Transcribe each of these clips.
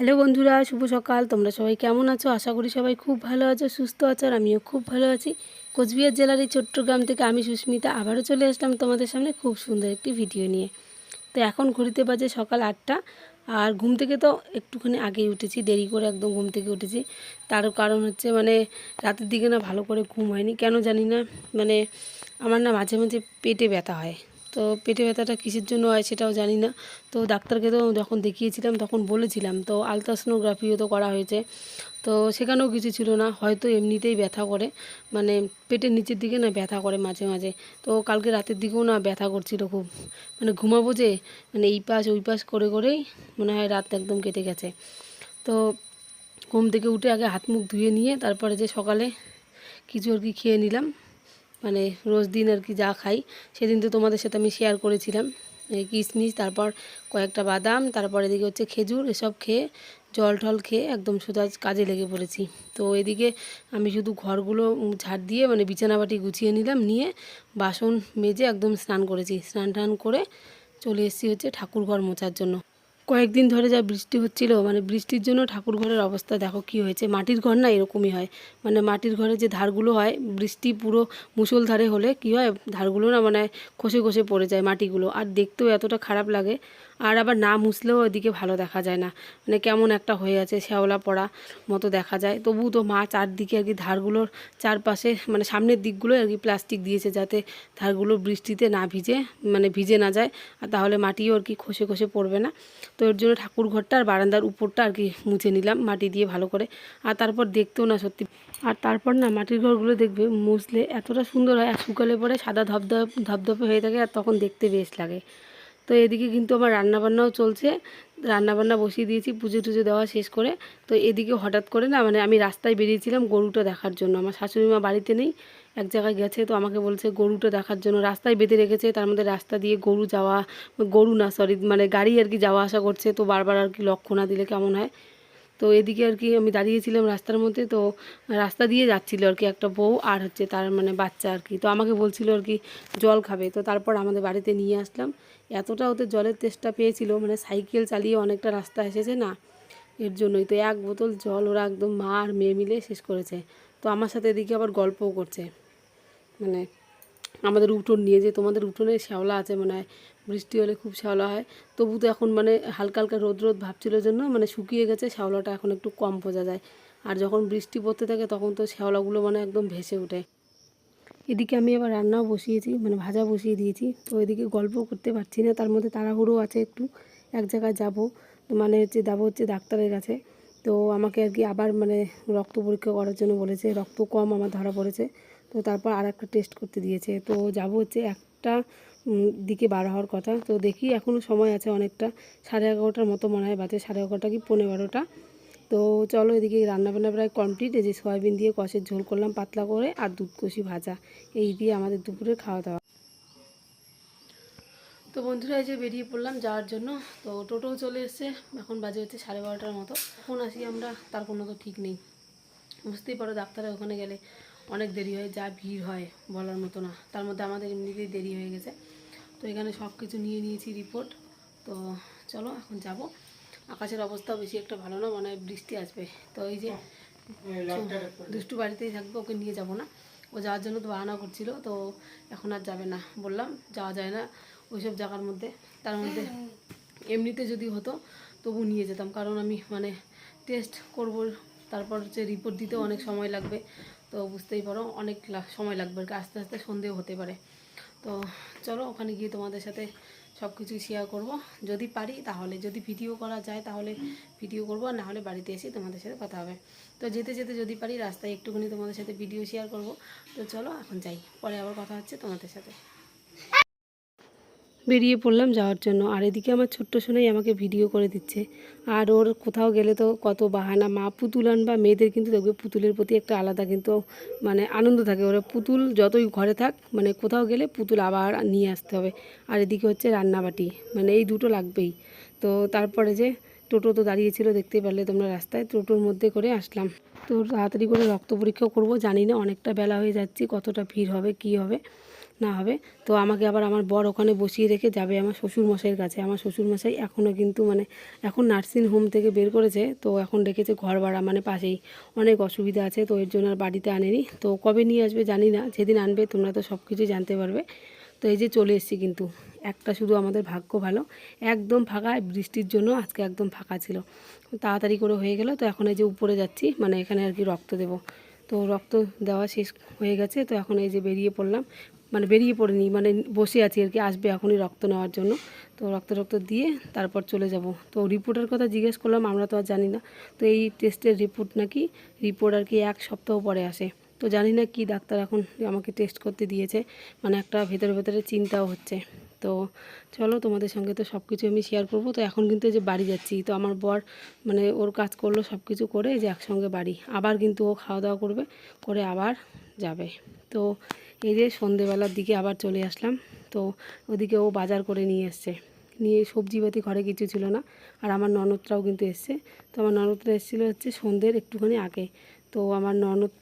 Hello বন্ধুরা, শুভ সকাল। তোমরা সবাই কেমন আছো? আশা করি সবাই খুব ভালো আছো, সুস্থ আছো, আর আমিও খুব ভালো আছি। কোচবিহার জেলার এই ছোট্ট গ্রাম থেকে আমি সুস্মিতা আবারও চলে আসলাম তোমাদের সামনে খুব সুন্দর একটি ভিডিও নিয়ে। তো এখন ঘড়িতে বাজে সকাল আটটা, আর ঘুম থেকে তো একটুখানি আগেই উঠেছি, দেরি করে একদম ঘুম থেকে উঠেছি। তার কারণ হচ্ছে মানে রাতের দিকে না ভালো করে ঘুম হয়নি, কেন জানি না। মানে আমার না মাঝে মাঝে পেটে ব্যথা হয়। তো পেটে ব্যথাটা কিসের জন্য হয় সেটাও জানি না। তো ডাক্তারকে তো যখন দেখিয়েছিলাম তখন বলেছিলাম, তো আলট্রাসোনোগ্রাফিও তো করা হয়েছে। তো সেখানেও কিছু ছিল না, হয়তো এমনিতেই ব্যথা করে মানে পেটের নিচের দিকে না ব্যথা করে মাঝে মাঝে। তো কালকে রাতের দিকেও না ব্যথা করছিল খুব। মানে ঘুমাবো যে মানে এই পাশ ওই পাশ করে করেই মনে হয় রাত একদম কেটে গেছে। তো ঘুম থেকে উঠে আগে হাত মুখ ধুয়ে নিয়ে তারপরে যে সকালে কিছু আর কি খেয়ে নিলাম। মানে রোজ দিন আর কি যা খাই, সেদিন তো তোমাদের সাথে আমি শেয়ার করেছিলাম। কিশমিশ তারপর কয়েকটা বাদাম, তারপর এদিকে হচ্ছে খেজুর, এসব খেয়ে জল টল খেয়ে একদম সোজা কাজে লেগে পড়েছি। তো এদিকে আমি শুধু ঘরগুলো ঝাড় দিয়ে মানে বিছানাবাটি গুছিয়ে নিলাম, নিয়ে বাসন মেজে একদম স্নান করেছি। স্নান টান করে চলে এসেছি হচ্ছে ঠাকুর ঘর মোছার জন্য। কয়েকদিন ধরে যা বৃষ্টি হচ্ছিল মানে বৃষ্টির জন্য ঠাকুর ঘরের অবস্থা দেখো কি হয়েছে। মাটির ঘর না এরকমই হয়। মানে মাটির ঘরে যে ধারগুলো হয়, বৃষ্টি পুরো মুষলধারে হলে কি হয়, ধারগুলো না মানে খসে খসে পড়ে যায় মাটিগুলো। আর দেখতেও এতটা খারাপ লাগে। আর আবার না মুছলেও ওদিকে ভালো দেখা যায় না। মানে কেমন একটা হয়ে আছে, শ্যাওলা পড়া মতো দেখা যায়। তবু তো মা চারদিকে আর কি ধারগুলোর চারপাশে মানে সামনের দিকগুলো আর কি প্লাস্টিক দিয়েছে যাতে ধারগুলো বৃষ্টিতে না ভিজে মানে ভিজে না যায়। আর তাহলে মাটিও আর কি খসে খসে পড়বে না। তো এর জন্য ঠাকুর ঘরটা আর বারান্দার উপরটা আর কি মুছে নিলাম মাটি দিয়ে ভালো করে। আর তারপর দেখতেও না সত্যি। আর তারপর না মাটির ঘরগুলো দেখবে, মুছলে এতটা সুন্দর হয়, আর শুকালে পরে সাদা ধপধপ ধপধপে হয়ে থাকে, আর তখন দেখতে বেশ লাগে। তো এদিকে কিন্তু আমার রান্নাবান্নাও চলছে। রান্নাবান্না বসিয়ে দিয়েছি, পুজো টুজো দেওয়া শেষ করে। তো এদিকে হঠাৎ করে না মানে আমি রাস্তায় বেরিয়েছিলাম গরুটা দেখার জন্য। আমার শাশুড়ি মা বাড়িতে নেই এক জায়গায় গেছে তো আমাকে বলছে গরুটা দেখার জন্য রাস্তায় বেঁধে রেখেছে, তার মধ্যে রাস্তা দিয়ে গরু যাওয়া, গরু না সরি মানে গাড়ি আর কি যাওয়া আসা করছে, তো বারবার আর কি লক্ষ্য না দিলে কেমন হয়? তো এদিকে আর কি আমি দাঁড়িয়েছিলাম রাস্তার মধ্যে, তো রাস্তা দিয়ে যাচ্ছিল আর কি একটা বউ আর হচ্ছে তার মানে বাচ্চা আর কি। তো আমাকে বলছিল আর কি, জল খাবে। তো তারপর আমাদের বাড়িতে নিয়ে আসলাম। এতটা ওদের জলের তেষ্টা পেয়েছিল মানে সাইকেল চালিয়ে অনেকটা রাস্তা এসেছে না? এর জন্যই তো এক বোতল জল ওরা একদম মা আর মেয়ে মিলে শেষ করেছে। তো আমার সাথে এদিকে আবার গল্পও করছে। মানে আমাদের উঠোন নিয়ে যে তোমাদের উঠোনে শ্যাওলা আছে মনে বৃষ্টি হলে খুব শ্যাওলা হয়। তবু তো এখন মানে হালকা হালকা রোদ রোদ ভাবছিল জন্য মানে শুকিয়ে গেছে, শ্যাওলাটা এখন একটু কম বোঝা যায়। আর যখন বৃষ্টি পড়তে থাকে তখন তো শ্যাওলাগুলো মানে একদম ভেসে ওঠে। এদিকে আমি আবার রান্নাও বসিয়েছি মানে ভাজা বসিয়ে দিয়েছি। তো এদিকে গল্প করতে পারছি না, তার মধ্যে তাড়াহুড়ো আছে একটু। এক জায়গায় যাব, তো মানে হচ্ছে যাব হচ্ছে ডাক্তারের কাছে। তো আমাকে আর কি আবার মানে রক্ত পরীক্ষা করার জন্য বলেছে, রক্ত কম আমার ধরা পড়েছে। তো তারপর আর একটা টেস্ট করতে দিয়েছে। তো যাব হচ্ছে একটা দিকে বার হওয়ার কথা। তো দেখি এখনও সময় আছে অনেকটা। সাড়ে এগারোটার মতো মনে হয় বাজে। সাড়ে এগারোটা কি পনেরো বারোটা। তো চলো এদিকে রান্নাবান্না প্রায় কমপ্লিট এই যে সয়াবিন দিয়ে কষের ঝোল করলাম পাতলা করে আর দুধ কষি ভাজা। এই দিয়ে আমাদের দুপুরে খাওয়া দাওয়া। তো বন্ধুরা এই যে বেরিয়ে পড়লাম যাওয়ার জন্য। তো টোটোও চলে এসছে। এখন বাজে হচ্ছে সাড়ে বারোটার মতো। কখন আসি আমরা, তার কোনো তো ঠিক নেই। বুঝতেই পারো, ডাক্তারের ওখানে গেলে। অনেক দেরি হয় যা ভিড় হয় বলার মতো না। তার মধ্যে আমাদের এমনিতেই দেরি হয়ে গেছে। তো এখানে সব কিছু নিয়ে নিয়েছি রিপোর্ট তো চলো এখন যাব। আকাশের অবস্থাও বেশি একটা ভালো না মনে হয় বৃষ্টি আসবে। তো এই যে দুষ্টু বাড়িতেই থাকবে ওকে নিয়ে যাব না। ও যাওয়ার জন্য তো বাহানা করছিল তো এখন আর যাবে না বললাম যাওয়া যায় না ওইসব জায়গার মধ্যে। তার মধ্যে এমনিতে যদি হতো তবু নিয়ে যেতাম। কারণ আমি মানে টেস্ট করব তারপর হচ্ছে রিপোর্ট দিতে অনেক সময় লাগবে। তো বুঝতেই পারো, অনেক সময় লাগবে আর কি। আস্তে আস্তে সন্দেহ হতে পারে। তো চলো, ওখানে গিয়ে তোমাদের সাথে সব কিছু শেয়ার করব। যদি পারি তাহলে, যদি ভিডিও করা যায় তাহলে ভিডিও করব, আর না হলে বাড়িতে এসে তোমাদের সাথে কথা হবে। তো যেতে যেতে যদি পারি, রাস্তায় একটুখানি তোমাদের সাথে ভিডিও শেয়ার করব। তো চলো, এখন যাই। পরে আবার কথা হচ্ছে তোমাদের সাথে। বেরিয়ে পড়লাম যাওয়ার জন্য। আর এদিকে আমার ছোট্ট সোনাই আমাকে ভিডিও করে দিচ্ছে। আর ওর কোথাও গেলে তো কত বাহানা। মা পুতুল আনবা মেয়েদের কিন্তু দেখবে পুতুলের প্রতি একটা আলাদা কিন্তু মানে আনন্দ থাকে। ওরা পুতুল যতই ঘরে থাক মানে কোথাও গেলে পুতুল আবার নিয়ে আসতে হবে। আর এদিকে হচ্ছে রান্নাবাটি মানে এই দুটো লাগবেই। তো তারপরে যে টোটো তো দাঁড়িয়েছিল, দেখতে পারলে তোমরা রাস্তায় টোটোর মধ্যে করে আসলাম। তো তাড়াতাড়ি করে রক্ত পরীক্ষা করব। জানি না অনেকটা বেলা হয়ে যাচ্ছি, কতটা ভিড় হবে, কি হবে। না হবে। তো আমাকে আবার আমার বর ওখানে বসিয়ে রেখে যাবে আমার শ্বশুর মশাইয়ের কাছে। আমার শ্বশুর মশাই এখনও কিন্তু মানে এখন নার্সিং হোম থেকে বের করেছে, তো এখন রেখেছে ঘর ভাড়া মানে পাশেই। অনেক অসুবিধা আছে, তো এর জন্য আর বাড়িতে আনেনি। তো কবে নিয়ে আসবে জানি না, যেদিন আনবে তোমরা তো সব কিছুই জানতে পারবে। তো এই যে চলে এসেছি কিন্তু, একটা শুধু আমাদের ভাগ্য ভালো। একদম ফাঁকা, বৃষ্টির জন্য আজকে একদম ফাঁকা ছিল। তাড়াতাড়ি করে হয়ে গেল, তো এখন এই যে উপরে যাচ্ছি মানে এখানে আর কি রক্ত দেবো। তো রক্ত দেওয়া শেষ হয়ে গেছে, তো এখন এই যে বেরিয়ে পড়লাম। মানে বেরিয়ে পড়িনি মানে বসে আছি আর কি, আসবে এখনই রক্ত নেওয়ার জন্য। তো রক্ত রক্ত দিয়ে তারপর চলে যাব। তো রিপোর্টের কথা জিজ্ঞেস করলাম, আমরা তো আর জানি না। তো এই টেস্টের রিপোর্ট নাকি, রিপোর্ট আর কি এক সপ্তাহ পরে আসে। তো জানি না কি ডাক্তার এখন আমাকে টেস্ট করতে দিয়েছে মানে একটা ভেতরে ভেতরে চিন্তাও হচ্ছে। তো চলো, তোমাদের সঙ্গে তো সব কিছু আমি শেয়ার করব। তো এখন কিন্তু যে বাড়ি যাচ্ছি, তো আমার বর মানে ওর কাজ করল সব কিছু করে যে একসঙ্গে বাড়ি। আবার কিন্তু ও খাওয়া দাওয়া করবে, করে আবার যাবে। তো এই যে সন্ধেবেলার দিকে আবার চলে আসলাম। তো ওদিকে ও বাজার করে নিয়ে এসছে। নিয়ে সবজিপাতি ঘরে কিছু ছিল না। আর আমার ননদরাও কিন্তু এসছে। তো আমার ননদরা এসেছিল হচ্ছে সন্ধ্যের একটুখানি আগে। তো আমার ননদ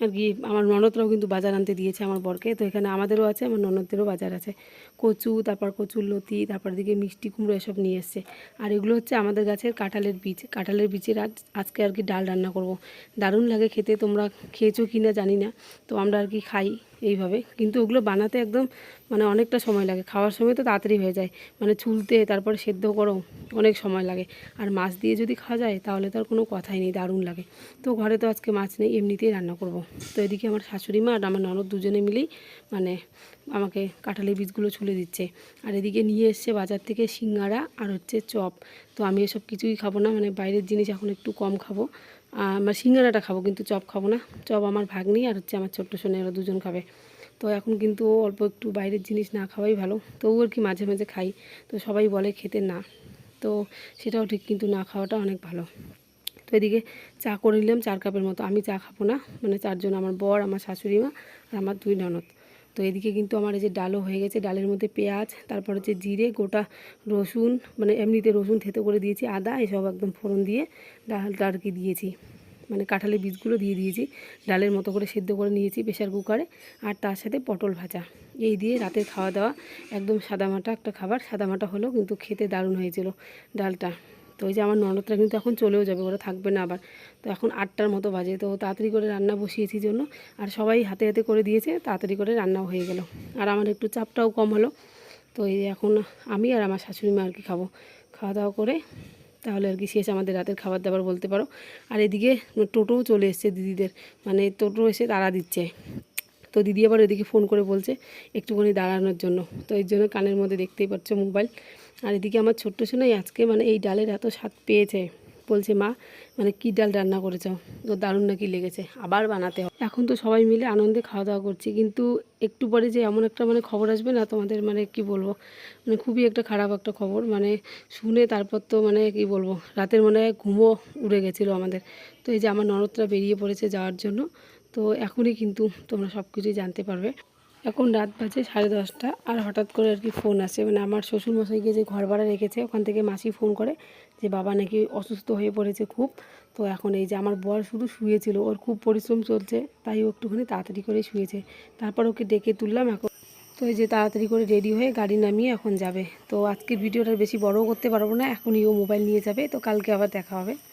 আর কি, আমার ননদরাও কিন্তু বাজার আনতে দিয়েছে আমার বরকে। তো এখানে আমাদেরও আছে, আমার ননদদেরও বাজার আছে। কচু, তারপর কচুর লতি, তারপর দিকে মিষ্টি কুমড়ো এসব নিয়ে এসছে। আর এগুলো হচ্ছে আমাদের গাছের কাঁঠালের বীজ। কাঁঠালের বীজের আজ, আজকে আর কি ডাল রান্না করব। দারুণ লাগে খেতে, তোমরা খেয়েছো কি না জানি না। তো আমরা আর কি খাই। এইভাবে। কিন্তু ওগুলো বানাতে একদম মানে অনেকটা সময় লাগে। খাওয়ার সময় তো তাড়াতাড়ি হয়ে যায়। মানে চুলতে তারপরে সেদ্ধ করো, অনেক সময় লাগে। আর মাছ দিয়ে যদি খাওয়া যায়, তাহলে তো আর কোনো কথাই নেই, দারুণ লাগে। তো ঘরে তো আজকে মাছ নেই, এমনিতেই রান্না করব। তো এদিকে আমার শাশুড়ি মা আর আমার ননদ দুজনে মিলেই মানে আমাকে কাঁঠালের বীজগুলো ছুলে দিচ্ছে। আর এদিকে নিয়ে এসছে বাজার থেকে সিঙ্গারা আর হচ্ছে চপ। তো আমি এসব কিছুই খাব না মানে বাইরের জিনিস এখন একটু কম খাব। আমার সিঙ্গারাটা খাব, কিন্তু চপ খাব না। চপ আমার ভাগ্নি আর হচ্ছে আমার ছোট্ট সোনে ওরা দুজন খাবে। তো এখন কিন্তু অল্প একটু বাইরের জিনিস না খাওয়াই ভালো। তবু আর কি মাঝে মাঝে খাই। তো সবাই বলে খেতে না। তো সেটাও ঠিক, কিন্তু না খাওয়াটা অনেক ভালো। তো এদিকে চা করে নিলাম, চার কাপের মতো। আমি চা খাব না। মানে চারজন, আমার বর, আমার শাশুড়ি মা আর আমার দুই ননদ। তো এদিকে কিন্তু আমার এই যে ডালও হয়ে গেছে, ডালের মধ্যে পেঁয়াজ, তারপর হচ্ছে জিরে, গোটা রসুন মানে এমনিতে রসুন থেতো করে দিয়েছি, আদা, এসব একদম ফোড়ন দিয়ে ডালটা আর কি দিয়েছি। মানে কাঁঠালের বীজগুলো দিয়ে দিয়েছি, ডালের মতো করে সেদ্ধ করে নিয়েছি প্রেশার কুকারে, আর তার সাথে পটল ভাজা। এই দিয়ে রাতের খাওয়া দাওয়া, একদম সাদামাটা একটা খাবার, সাদামাটা হলেও কিন্তু খেতে দারুণ হয়েছিল ডালটা। তো ওই যে আমার ননদরা কিন্তু এখন চলেও যাবে, ওরা থাকবে না আবার। তো এখন আটটার মতো বাজে, তো তাড়াতাড়ি করে রান্না বসিয়েছি জন্য। আর সবাই হাতে হাতে করে দিয়েছে, তাড়াতাড়ি করে রান্নাও হয়ে গেল। আর আমার একটু চাপটাও কম হলো। তো এই এখন আমি আর আমার শাশুড়ি মা আর কি খাব। খাওয়া দাওয়া করে তাহলে আর কি শেষ আমাদের রাতের খাবার দাবার বলতে পারো। আর এদিকে টোটোও চলে এসছে দিদিদের। মানে টোটো এসে তাড়া দিচ্ছে। তো দিদি আবার এদিকে ফোন করে বলছে, একটুখানি দাঁড়ানোর জন্য। তো এর জন্য কানের মধ্যে দেখতেই পাচ্ছ মোবাইল আর এদিকে আমার ছোট্ট শোনাই আজকে মানে এই ডালের এত স্বাদ পেয়েছে। বলছে, মা মানে কী ডাল রান্না করেছ? তো দারুণ নাকি লেগেছে। আবার বানাতে হবে। এখন তো সবাই মিলে আনন্দে খাওয়া দাওয়া করছি, কিন্তু একটু পরে যে এমন একটা মানে খবর আসবে না তোমাদের মানে কি বলব? মানে খুবই একটা খারাপ একটা খবর। মানে শুনে তারপর তো মানে কি বলব? রাতের মানে ঘুমও উড়ে গেছিল আমাদের। তো এই যে আমার ননদরা বেরিয়ে পড়েছে যাওয়ার জন্য। তো এখনই কিন্তু তোমরা সব কিছুই জানতে পারবে। এখন রাত বাজে সাড়ে দশটা আর হঠাৎ করে আর কি ফোন আসে। মানে আমার শ্বশুরমশাইকে যে ঘর ভাড়া রেখেছে, ওখান থেকে মাসি ফোন করে যে বাবা নাকি অসুস্থ হয়ে পড়েছে খুব। তো এখন এই যে আমার বর শুধু শুয়েছিল, ওর খুব পরিশ্রম চলছে, তাই ও একটুখানি তাড়াতাড়ি করে শুয়েছে। তারপর ওকে ডেকে তুললাম এখন। তো এই যে তাড়াতাড়ি করে রেডি হয়ে গাড়ি নামিয়ে এখন যাবে। তো আজকের ভিডিওটা বেশি বড়ও করতে পারব না, এখনই ও মোবাইল নিয়ে যাবে, তো কালকে আবার দেখা হবে।